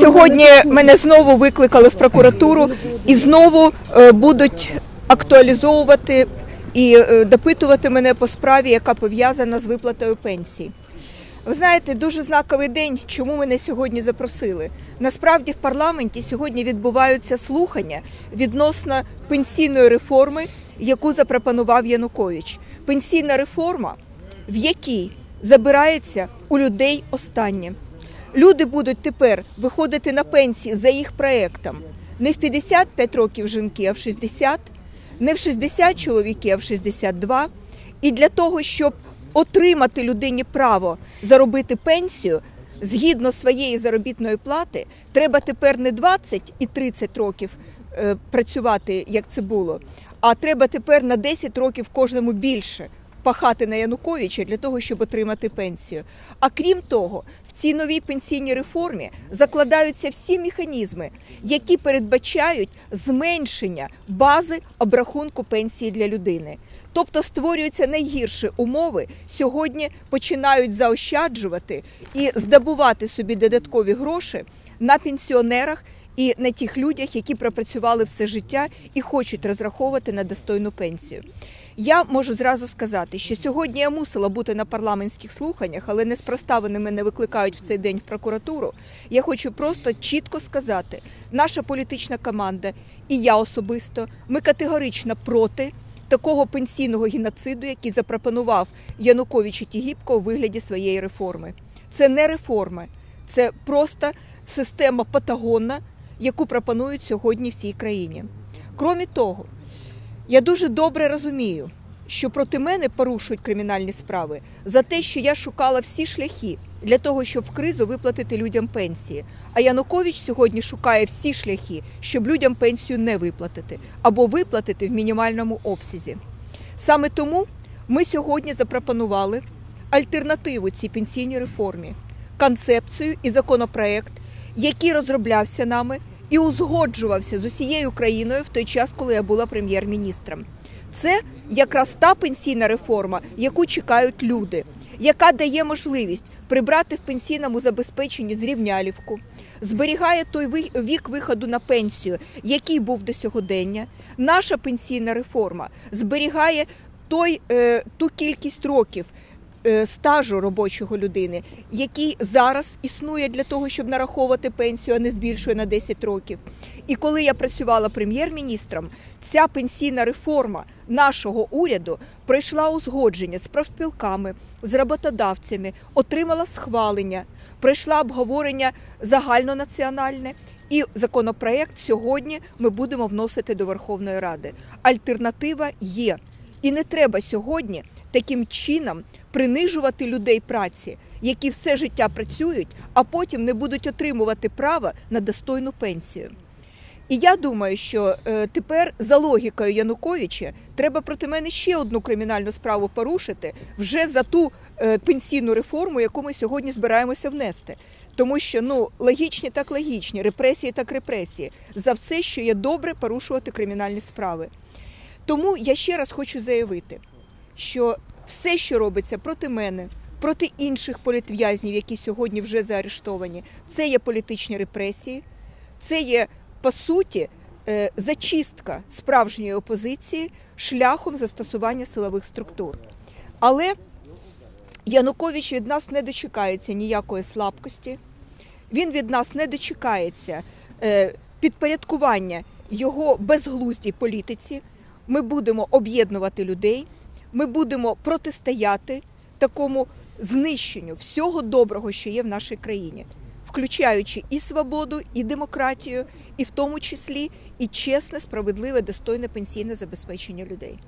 Сьогодні мене знову викликали в прокуратуру і знову е, будуть актуалізовувати і е, допитувати мене по справі, яка пов'язана з виплатою пенсій. Ви знаєте, дуже знаковий день, чому мене сьогодні запросили. Насправді в парламенті сьогодні відбуваються слухання відносно пенсійної реформи, яку запропонував Янукович. Пенсійна реформа, в якій забирається у людей останнє. Люди будуть тепер виходити на пенсії за їх проектом не в 55 років жінки, а в 60, не в 60 чоловіки, а в 62. І для того, щоб отримати людині право заробити пенсію згідно своєї заробітної плати, треба тепер не 20 і 30 років е, працювати, як це було, а треба тепер на 10 років кожному більше пахати на Януковича для того, щоб отримати пенсію. А крім того, цій новій пенсійній реформі закладаються всі механізми, які передбачають зменшення бази обрахунку пенсії для людини. Тобто створюються найгірші умови. Сьогодні починають заощаджувати і здобувати собі додаткові гроші на пенсіонерах і на тих людях, які пропрацювали все життя і хочуть розраховувати на достойну пенсію. Я можу зразу сказати, що сьогодні я мусила бути на парламентських слуханнях, але неспроста вони мене викликають в цей день в прокуратуру. Я хочу просто чітко сказати: наша політична команда і я особисто ми категорично проти такого пенсійного геноциду, який запропонував Янукович і Тігіпко у вигляді своєї реформи. Це не реформи, це просто система патагонна, яку пропонують сьогодні всій країні. Крім того, я дуже добре розумію, що проти мене порушують кримінальні справи за те, що я шукала всі шляхи для того, щоб в кризу виплатити людям пенсії. А Янукович сьогодні шукає всі шляхи, щоб людям пенсію не виплатити або виплатити в мінімальному обсязі. Саме тому ми сьогодні запропонували альтернативу цій пенсійній реформі, концепцію і законопроект, який розроблявся нами і узгоджувався з усією країною в той час, коли я була прем'єр-міністром. Це якраз та пенсійна реформа, яку чекають люди, яка дає можливість прибрати в пенсійному забезпеченні зрівнялівку, зберігає той вік виходу на пенсію, який був до сьогодення. Наша пенсійна реформа зберігає той, е, ту кількість років. Е, Стажу робочого людини, який зараз існує для того, щоб нараховувати пенсію, а не збільшує на 10 років. І коли я працювала прем'єр-міністром, ця пенсійна реформа нашого уряду пройшла узгодження з профспілками, з роботодавцями, отримала схвалення, пройшла обговорення загальнонаціональне. І законопроект сьогодні ми будемо вносити до Верховної Ради. Альтернатива є, і не треба сьогодні таким чином принижувати людей праці, які все життя працюють, а потім не будуть отримувати право на достойну пенсію. І я думаю, що е, тепер за логікою Януковича треба проти мене ще одну кримінальну справу порушити вже за ту е, пенсійну реформу, яку ми сьогодні збираємося внести. Тому що ну логічні так логічні, репресії так репресії за все, що є добре, порушувати кримінальні справи. Тому я ще раз хочу заявити, що все, що робиться проти мене, проти інших політв'язнів, які сьогодні вже заарештовані, це є політичні репресії, це є по суті е, зачистка справжньої опозиції шляхом застосування силових структур. Але Янукович від нас не дочекається ніякої слабкості, він від нас не дочекається е, підпорядкування його безглуздій політиці. Ми будемо об'єднувати людей, ми будемо протистояти такому знищенню всього доброго, що є в нашій країні, включаючи і свободу, і демократію, і в тому числі і чесне, справедливе, достойне пенсійне забезпечення людей.